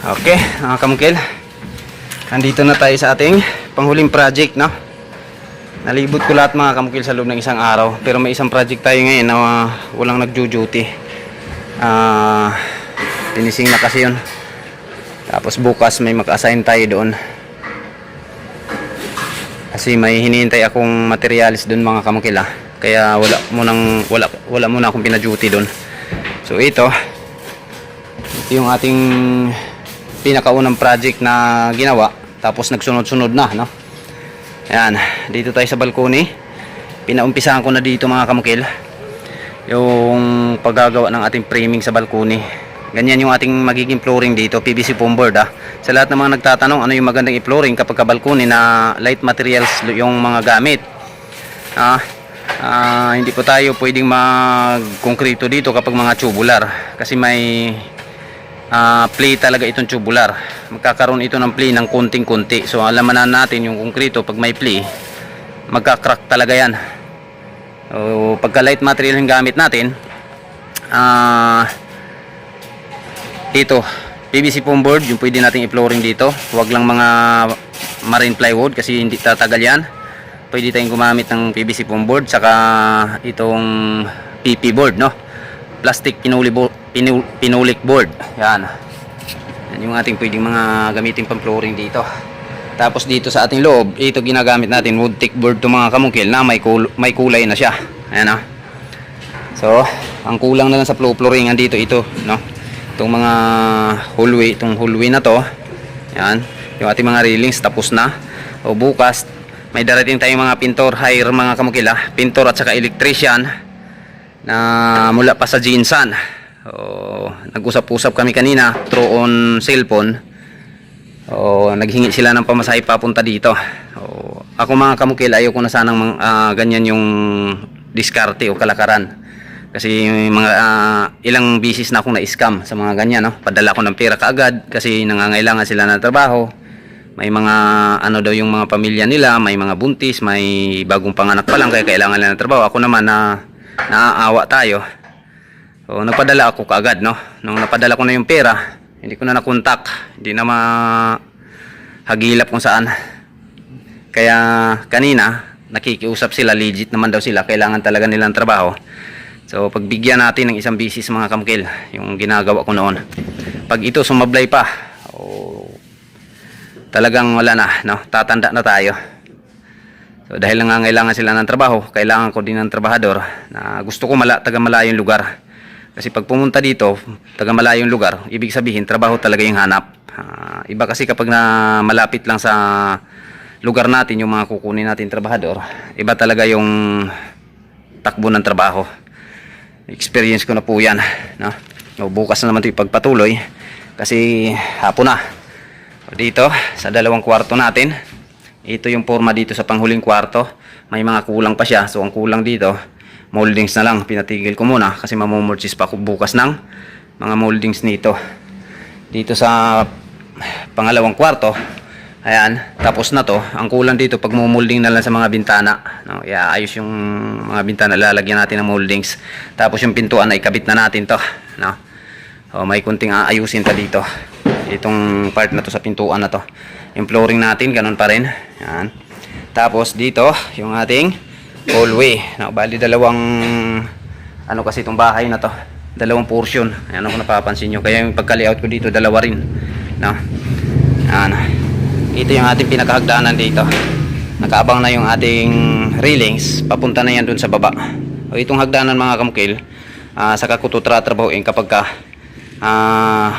Okay, mga kamukil. Andito na tayo sa ating panghuling project, no? Nalibot ko lahat mga kamukil sa loob ng isang araw. Pero may isang project tayo ngayon na uh, walang nagjo-duty. Ah, finishing na kasi yun. Tapos bukas may mag-assign tayo doon. Kasi may hinihintay akong materialis doon mga kamukil ah. Kaya wala munang wala wala muna akong pina-duty doon. So ito, ito yung ating pinakaunang project na ginawa. Tapos nagsunod-sunod na, no? Ayan, dito tayo sa balkoni. Pinaumpisahan ko na dito mga kamukil. Yung paggagawa ng ating framing sa balkoni. Ganyan yung ating magiging flooring dito, PVC foam board ah. Sa lahat ng mga nagtatanong ano yung magandang i-flooring kapag ka balkoni na light materials yung mga gamit. Ah, ah, hindi po tayo pwedeng mag-konkrito dito kapag mga tubular kasi may ah, play talaga itong tubular. Magkakaroon ito ng play ng konting-konti. So alamanan natin yung konkrito pag may play, magka-crack talaga yan. So, pagka light material yung gamit natin, ah dito, PVC foam board, yung pwede nating i-flooring dito. Huwag lang mga marine plywood kasi hindi tatagal yan. Pwede tayong gumamit ng PVC foam board saka itong PP board, no? Plastic pinuli pinu- pinulik board. Yan. Yan yung ating pwedeng mga gamitin pang flooring dito. Tapos dito sa ating loob, ito ginagamit natin wood thick board to mga kamukil na may, kul- may kulay na siya. Ayan, no? So, ang kulang na lang sa floor flooringan dito ito, no? Itong mga hallway, itong hallway na to. Yan, yung ating mga railings tapos na. O bukas, may darating tayong mga pintor, hire mga kamukila, pintor at saka electrician na mula pa sa Jinsan. O, nag-usap-usap kami kanina through on cellphone. O, naghingi sila ng pamasahe papunta dito. O, ako mga kamukil, ayoko na sanang ah, ganyan yung diskarte o kalakaran. Kasi mga ah, ilang bisis na akong na-scam sa mga ganyan, no? Padala ko ng pera kaagad kasi nangangailangan sila ng trabaho. May mga ano daw yung mga pamilya nila, may mga buntis, may bagong panganak pa lang kaya kailangan nila ng trabaho. Ako naman na naaawa tayo. So, nagpadala ako kaagad, no? Nung napadala ko na yung pera, hindi ko na nakontak. Hindi na mahagilap kung saan. Kaya kanina, nakikiusap sila, legit naman daw sila, kailangan talaga nilang trabaho. So, pagbigyan natin ng isang bisis mga kamkil, yung ginagawa ko noon. Pag ito sumablay pa, oh, talagang wala na, no? tatanda na tayo. So, dahil nangangailangan sila ng trabaho, kailangan ko din ng trabahador na gusto ko mala, taga malayong lugar. Kasi pag pumunta dito, taga malayong lugar, ibig sabihin, trabaho talaga yung hanap. Ah, iba kasi kapag na malapit lang sa lugar natin, yung mga kukunin natin trabahador, iba talaga yung takbo ng trabaho. Experience ko na po yan. No? O, bukas na naman ito ipagpatuloy kasi hapon na. Dito, sa dalawang kwarto natin, ito yung forma dito sa panghuling kwarto. May mga kulang pa siya. So, ang kulang dito, moldings na lang. Pinatigil ko muna kasi mamumurchis pa ako bukas ng mga moldings nito. Dito sa pangalawang kwarto, ayan, tapos na to. Ang kulang dito, pag mumolding na lang sa mga bintana. No? Iaayos yung mga bintana, lalagyan natin ng moldings. Tapos yung pintuan ay kabit na natin to. No? O, may kunting aayusin pa dito. Itong part na to sa pintuan na to. Yung flooring natin, ganun pa rin. Yan. Tapos dito, yung ating hallway. No, bali dalawang ano kasi itong bahay na to. Dalawang portion. Ayan ako napapansin nyo. Kaya yung pagka-layout ko dito, dalawa rin. No? Yan. Ito yung ating pinakahagdanan dito. Nakaabang na yung ating railings. Papunta na yan dun sa baba. O itong hagdanan mga kamukil, ah, saka ko ito tratrabahuin kapag ka ah,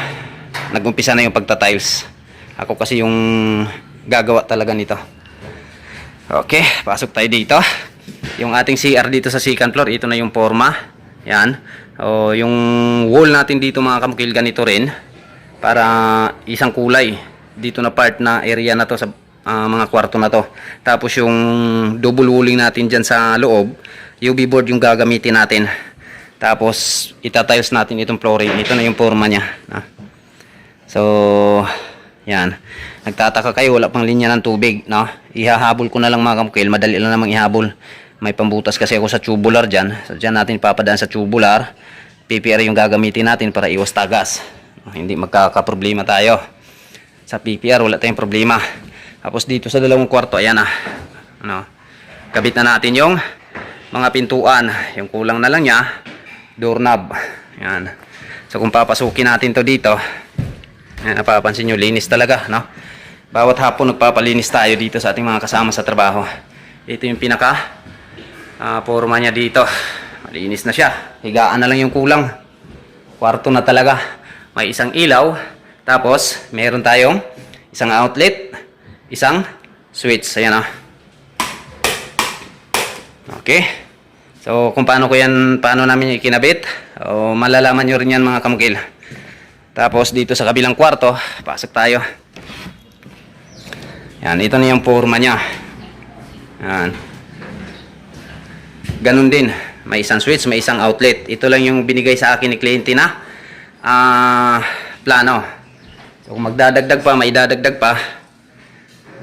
nag-umpisa na yung pagta-tiles. Ako kasi yung gagawa talaga nito. Okay, pasok tayo dito. Yung ating CR dito sa second floor, ito na yung forma. Yan. O, yung wall natin dito mga kamukil, ganito rin. Para isang kulay. Dito na part na area na to sa ah, mga kwarto na to. Tapos yung double walling natin dyan sa loob, UV board yung gagamitin natin. Tapos itatiles natin itong flooring. Ito na yung forma niya. Ah. So, yan. Nagtataka kayo, wala pang linya ng tubig, no? Ihahabol ko na lang mga kamukil, madali lang namang ihabol. May pambutas kasi ako sa tubular dyan. So, dyan natin papadaan sa tubular. PPR yung gagamitin natin para iwas tagas. Hindi magkakaproblema tayo. Sa PPR, wala tayong problema. Tapos dito sa dalawang kwarto, ayan na. Ano, kabit na natin yung mga pintuan. Yung kulang na lang niya, doorknob. Yan. So kung papasukin natin to dito, yan, napapansin nyo, linis talaga, no? Bawat hapon nagpapalinis tayo dito sa ating mga kasama sa trabaho. Ito yung pinaka ah, forma niya dito. Malinis na siya. Higaan na lang yung kulang. Kwarto na talaga. May isang ilaw. Tapos, meron tayong isang outlet, isang switch. Ayan ah. Okay. So, kung paano ko yan, paano namin ikinabit, o malalaman nyo rin yan mga kamukil. Tapos, dito sa kabilang kwarto, pasok tayo. Yan, ito na yung forma niya. Yan. Ganun din. May isang switch, may isang outlet. Ito lang yung binigay sa akin ni kliyente na ah, plano. So, kung magdadagdag pa, may dadagdag pa,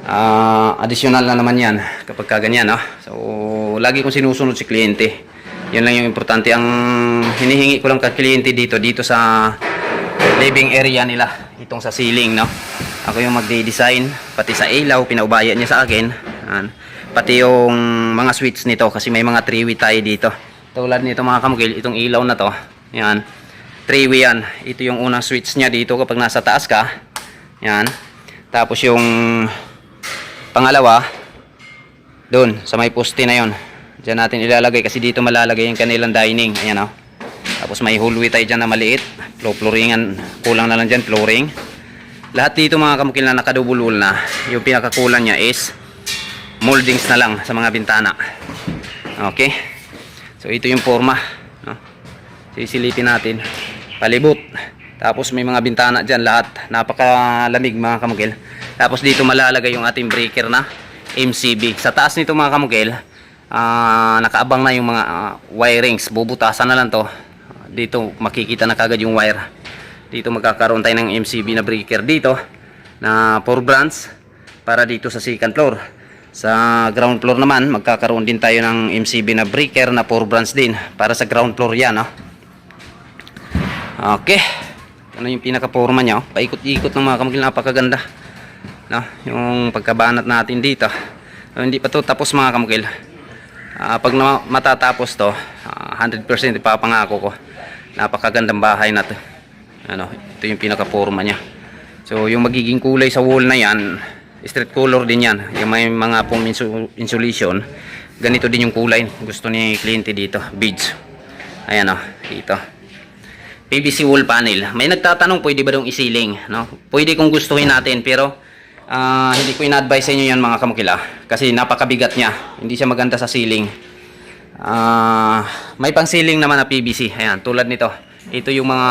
ah, additional na naman yan kapag ka ganyan. No? So, lagi kong sinusunod si kliyente. Yun lang yung importante. Ang hinihingi ko lang kay kliyente dito, dito sa living area nila. Itong sa ceiling, no? Ako yung magde-design, pati sa ilaw, pinaubayan niya sa akin. Yan. Pati yung mga switch nito, kasi may mga 3-way tayo dito. Tulad nito mga kamukil, itong ilaw na to. Yan. 3-way yan. Ito yung unang switch niya dito kapag nasa taas ka. Yan. Tapos yung pangalawa, doon, sa may poste na yon. Diyan natin ilalagay kasi dito malalagay yung kanilang dining. Ayan o. Tapos may hallway tayo dyan na maliit. Floor flooringan. Kulang na lang dyan, flooring. Lahat dito mga kamukil na nakadubulul na. Yung pinakakulang niya is moldings na lang sa mga bintana. Okay. So ito yung forma. No? Sisilipin natin. Palibot. Tapos may mga bintana dyan lahat. Napakalamig mga kamukil. Tapos dito malalagay yung ating breaker na MCB. Sa taas nito mga kamukil, ah, nakaabang na yung mga ah, wirings. Bubutasan na lang to. Dito makikita na kagad yung wire. Dito magkakaroon tayo ng MCB na breaker dito na 4 brands para dito sa second floor. Sa ground floor naman, magkakaroon din tayo ng MCB na breaker na 4 brands din para sa ground floor yan. No? Okay. Ano yung pinaka-forma niya? oh. Paikot-ikot ng mga kamagil. Napakaganda. No? Yung pagkabanat natin dito. So, hindi pa to tapos mga kamagil. Ah, pag na matatapos to, ah, 100% ipapangako ko. Napakagandang bahay na to. Ano, ito yung pinaka-forma niya. So, yung magiging kulay sa wall na yan, street color din yan. Yung may mga pong insu- insulation, ganito din yung kulay. Gusto ni kliyente dito, beads. Ayan o, dito. PVC wall panel. May nagtatanong, pwede ba dong isiling? No? Pwede kung gustuhin natin, pero ah, hindi ko ina-advise sa inyo yan mga kamukila. Kasi napakabigat niya. Hindi siya maganda sa ceiling. Ah, may pang ceiling naman na PVC. Ayan, tulad nito. Ito yung mga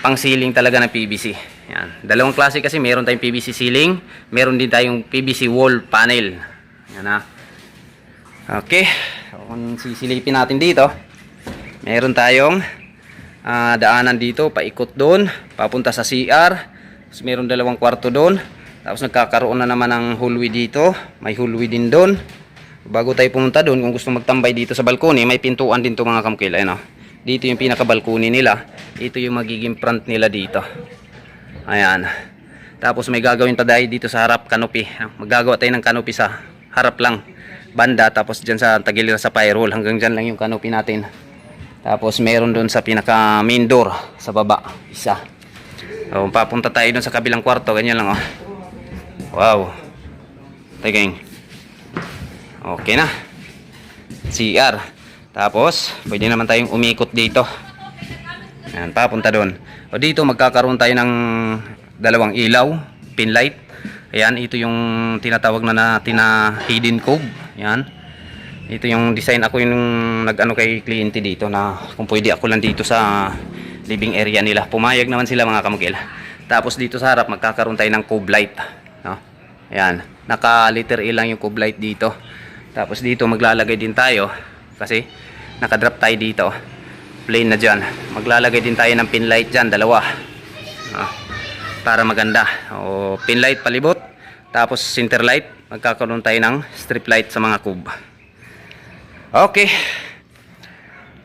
pang ceiling talaga ng PVC. Ayan. Dalawang klase kasi meron tayong PVC ceiling, meron din tayong PVC wall panel. Ayan na. Okay. So, kung sisilipin natin dito, meron tayong ah, daanan dito, paikot doon, papunta sa CR. Tapos meron dalawang kwarto doon. Tapos nagkakaroon na naman ng hallway dito. May hallway din doon. Bago tayo pumunta doon, kung gusto magtambay dito sa balkoni, may pintuan din to mga kamkil. Ayan o. Dito yung pinaka-balkoni nila. Ito yung magiging front nila dito. Ayan. Tapos may gagawin tayo dito sa harap, canopy. Maggagawa tayo ng canopy sa harap lang. Banda, tapos dyan sa tagiliran sa firewall. Hanggang dyan lang yung canopy natin. Tapos meron doon sa pinaka main door sa baba. Isa. So, papunta tayo doon sa kabilang kwarto. Ganyan lang oh. Wow. Tiging. Okay na. CR. Tapos, pwede naman tayong umikot dito. Yan, papunta doon. O dito, magkakaroon tayo ng dalawang ilaw, pin light. Ayan, ito yung tinatawag na natin na hidden cove. Yan. Ito yung design ako yung nag-ano kay kliyente dito na kung pwede ako lang dito sa living area nila. Pumayag naman sila mga kamukil. Tapos dito sa harap, magkakaroon tayo ng cove light. No? Ayan, naka liter A yung cove light dito. Tapos dito maglalagay din tayo kasi nakadrop tayo dito. Plain na dyan. Maglalagay din tayo ng pin light dyan, dalawa. Ah, para maganda. O pin light palibot. Tapos center light. Magkakaroon tayo ng strip light sa mga cube. Okay.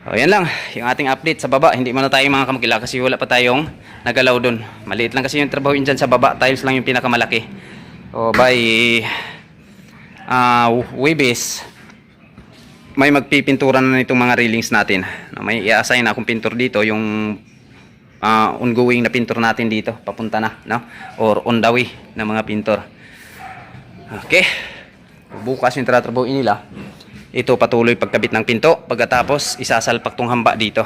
O yan lang, yung ating update sa baba. Hindi man na tayo mga kamukila kasi wala pa tayong nagalaw doon. Maliit lang kasi yung trabaho yun dyan sa baba. Tiles lang yung pinakamalaki. O by ah Webis, may magpipintura na nitong mga railings natin. Na May i-assign akong pintor dito, yung ah, ongoing na pintor natin dito, papunta na, no? Or on the way ng mga pintor. Okay. Bukas yung tratrabahoin nila. Ito patuloy pagkabit ng pinto. Pagkatapos isasalpak tong hamba dito.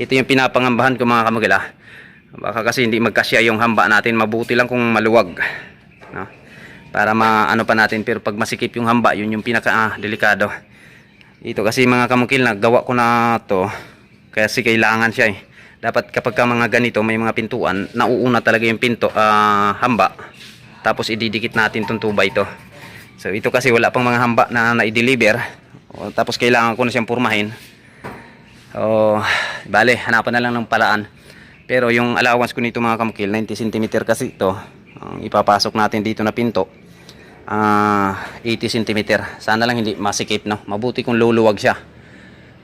Ito yung pinapangambahan ko mga kamagala. Baka kasi hindi magkasya yung hamba natin. Mabuti lang kung maluwag. No? Para maano pa natin. Pero pag masikip yung hamba, yun yung pinaka ah, delikado. Ito kasi mga kamukil, nagawa ko na to. Kasi kailangan siya eh. Dapat kapag ka mga ganito, may mga pintuan, nauuna talaga yung pinto, ah, hamba. Tapos ididikit natin tong tubay ito. So ito kasi wala pang mga hamba na na-deliver. Tapos kailangan ko na siyang purmahin. O, bale, hanapan na lang ng paraan. Pero yung allowance ko nito mga kamukil, 90 cm kasi ito. Ang ipapasok natin dito na pinto. Ah 80 cm. Sana lang hindi masikip, no? Mabuti kung luluwag siya.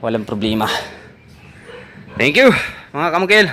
Walang problema. Thank you, mga kamukil.